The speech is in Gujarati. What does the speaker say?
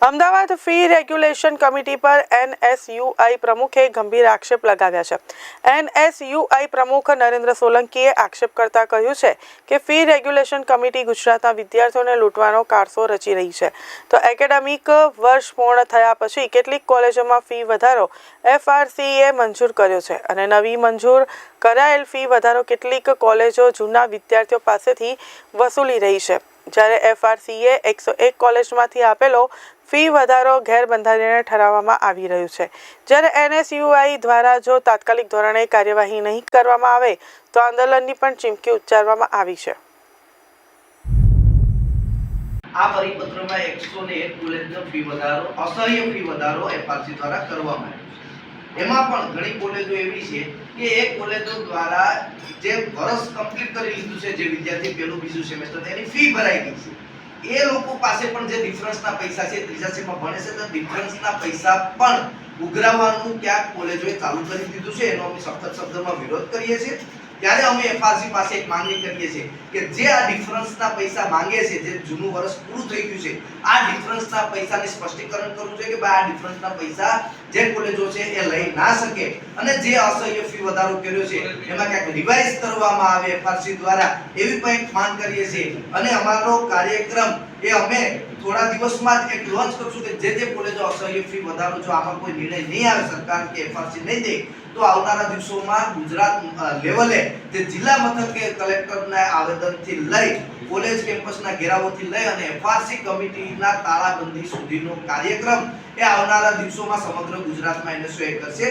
અમદાવાદ ફી રેગ્યુલેશન કમિટી પર એનએસયુઆઈ પ્રમુખે ગંભીર આક્ષેપ લગાવ્યા છે. એનએસયુઆઈ પ્રમુખ નરેન્દ્ર સોલંકીએ આક્ષેપ કરતા કહ્યું છે કે ફી રેગ્યુલેશન કમિટી ગુજરાતના વિદ્યાર્થીઓને લૂંટવાનો કારસો રચી રહી છે. તો એકેડેમિક વર્ષ પૂર્ણ થયા પછી કેટલીક કોલેજોમાં ફી વધારો એફઆરસીએ મંજૂર કર્યો છે અને નવી મંજૂર કરાયેલ ફી વધારો કેટલીક કોલેજો જૂના વિદ્યાર્થીઓ પાસેથી વસૂલી રહી છે. જ્યારે એફઆરસીએ એકસો એક કોલેજમાંથી આપેલો ફી વધારો ગેરબંધારણીય ઠરાવવામાં આવી રહ્યું છે. જ્યારે એનએસયુઆઈ દ્વારા જો તાત્કાલિક ધોરણે કાર્યવાહી નહીં કરવામાં આવે, તો આંદોલનની પણ ચીમકી ઉચ્ચારવામાં આવી છે. આ પરિપત્રમાં એકસો ને એક કોલેજનો ફી વધારો, અસહ્ય ફી વધારો એફઆરસી દ્વારા કરવામાં આવ્યો એમાં પણ ઘણી કોલેજો એવી છે કે એ કોલેજો દ્વારા જે વર્ષ કમ્પ્લીટ કરી લીધું છે જે વિદ્યાર્થી પહેલું બીજું સેમેસ્ટર એની ફી ભરાઈ ગઈ છે. એ લોકો પાસે પણ જે ડિફરન્સના પૈસા છે ત્રીજા સેમમાં ભણે છે તો ડિફરન્સના પૈસા પણ ઉઘરાવવાનું ક્યાંક કોલેજોએ ચાલુ કરી દીધું છે. એનો અમે સખત શબ્દમાં વિરોધ કરીએ છીએ. ત્યારે અમે એફઆરસી પાસે એક માંગણી કરીએ છીએ કે જે આ ડિફરન્સના પૈસા માંગે છે, જે જૂનું વર્ષ પૂરું થઈ ગયું છે, આ ડિફરન્સના પૈસાને સ્પષ્ટીકરણ કરવું જોઈએ કે ભાઈ આ ડિફરન્સના પૈસા જે કોલેજો છે એ લઈ ના શકે. અને જે અસહ્ય ફી વધારો કર્યો છે, એમાં ક્યાંક રિવાઇઝ કરવામાં આવે એફઆરસી દ્વારા, એવી પણ એક માંગ કરીએ છીએ. અને અમારો કાર્યક્રમ એ અમે થોડા દિવસમાં જ એક લોન્ચ કરશું કે જે જે કોલેજો અસહ્ય ફી વધારો જો આમાં કોઈ નિર્ણય નહીં આવે સરકાર કે એફઆરસી નહીં દે, તો આવનારા દિવસોમાં ગુજરાત લેવલે જે જિલ્લા મથકે કલેક્ટરના આવેદનથી લઈ કોલેજ કેમ્પસના ઘેરાવોથી લઈ અને એફઆરસી કમિટીના તાળાબંધી સુધીનો કાર્યક્રમ એ આવનારા દિવસોમાં સમગ્ર ગુજરાતમાં એનએસયુઆઈ કરશે.